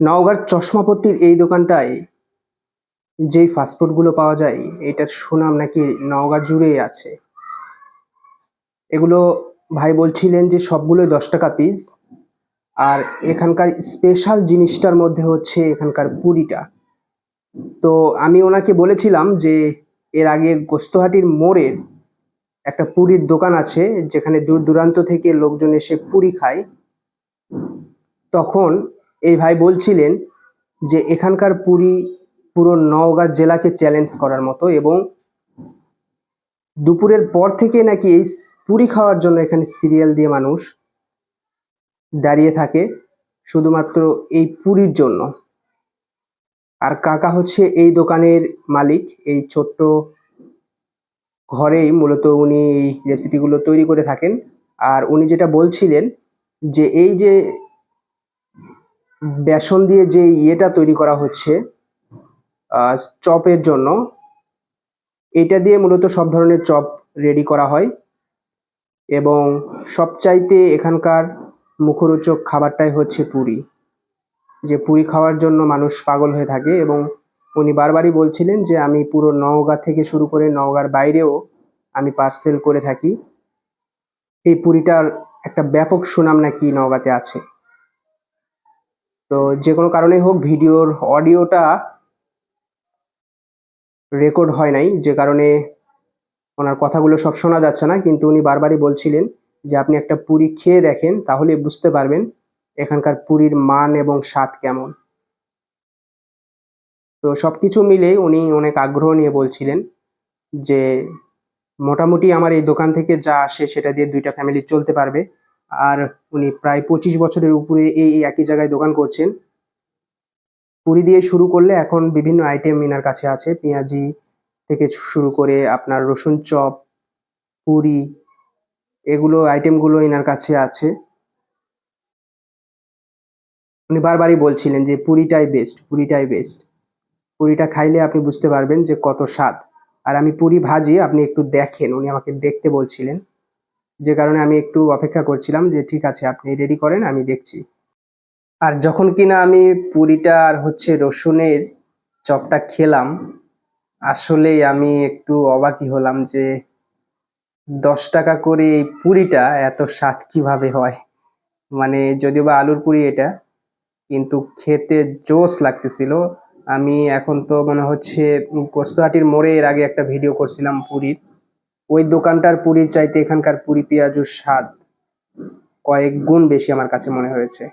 নওগাঁর চশমাপট্টির এই দোকানটায় যেই ফাস্টফুডগুলো পাওয়া যায়, এটার সুনাম নাকি নওগাঁ জুড়েই আছে। এগুলো ভাই বলছিলেন যে সবগুলোই দশ টাকা পিস আর এখানকার স্পেশাল জিনিসটার মধ্যে হচ্ছে এখানকার পুরিটা। তো আমি ওনাকে বলেছিলাম যে এর আগে গোস্তহাটির মোড়ের একটা পুরীর দোকান আছে, যেখানে দূর দূরান্ত থেকে লোকজন এসে পুরি খায়। তখন এই ভাই বলছিলেন যে এখানকার পুরি, পুরো নওগাঁ জেলাকে চ্যালেঞ্জ করার মতো এবং দুপুরের পর থেকে নাকি এই পুরি খাওয়ার জন্য এখানে সিরিয়াল দিয়ে মানুষ দাঁড়িয়ে থাকে শুধুমাত্র এই পুরীর জন্য। আর কাকা হচ্ছে এই দোকানের মালিক, এই ছোট্ট ঘরেই মূলত উনি এই রেসিপিগুলো তৈরি করে থাকেন। আর উনি যেটা বলছিলেন যে এই যে বেসন দিয়ে যে ইয়েটা তৈরি করা হচ্ছে চপের জন্য, এটা দিয়ে মূলত সব ধরনের চপ রেডি করা হয় এবং সবচাইতে এখানকার মুখরোচক খাবারটাই হচ্ছে পুরি। যে পুরি খাওয়ার জন্য মানুষ পাগল হয়ে থাকে এবং উনি বারবারই বলছিলেন যে আমি পুরো নওগাঁ থেকে শুরু করে নওগাঁর বাইরেও আমি পার্সেল করে থাকি। এই পুরিটার একটা ব্যাপক সুনাম নাকি নওগাঁতে আছে। তো যে কোনো কারণে হোক, ভিডিওর অডিওটা রেকর্ড হয় নাই। যে কারণে ওনার কথাগুলো সব শোনা যাচ্ছে না। কিন্তু উনি বারবারই বলছিলেন যে, আপনি একটা পুরি খেয়ে দেখেন, তাহলে বুঝতে পারবেন এখানকার পুরীর মান এবং স্বাদ কেমন। তো সব কিছু মিলে উনি অনেক আগ্রহ নিয়ে বলছিলেন যে, মোটামুটি আমার এই দোকান থেকে যা আসে, সেটা দিয়ে দুইটা ফ্যামিলি চলতে পারবে। আর উনি প্রায় পঁচিশ বছরের উপরে এই একই জায়গায় দোকান করছেন। পুরি দিয়ে শুরু করলে এখন বিভিন্ন আইটেম এনার কাছে আছে। পেঁয়াজি থেকে শুরু করে আপনার রসুন চপ, পুরি, এগুলো আইটেমগুলো এনার কাছে আছে। উনি বারবারই বলছিলেন যে পুরিটাই বেস্ট পুরিটাই বেস্ট পুরিটা খাইলে আপনি বুঝতে পারবেন যে কত স্বাদ। আর আমি পুরি ভাজি, আপনি একটু দেখেন। উনি আমাকে দেখতে বলছিলেন। যে কারণে আমি একটু অপেক্ষা করছিলাম যে ঠিক আছে, আপনি রেডি করেন, আমি দেখছি। আর যখন কিনা আমি পুরিটা আর হচ্ছে রসুনের চপটা খেলাম, আসলেই আমি একটু অবাকই হলাম যে দশ টাকা করে এই পুরিটা এত স্বাদ কীভাবে হয়? মানে যদিও বা আলুর পুরি এটা, কিন্তু খেতে জোস লাগতেছিল। আমি এখন তো মনে হচ্ছে কোস্তহাটির মোড়ে এর আগে একটা ভিডিও করছিলাম পুরীর। ওই দোকানটার পুরীর চাইতে এখানকার পুরি পেঁয়াজুর স্বাদ কয়েক গুণ বেশি আমার কাছে মনে হয়েছে।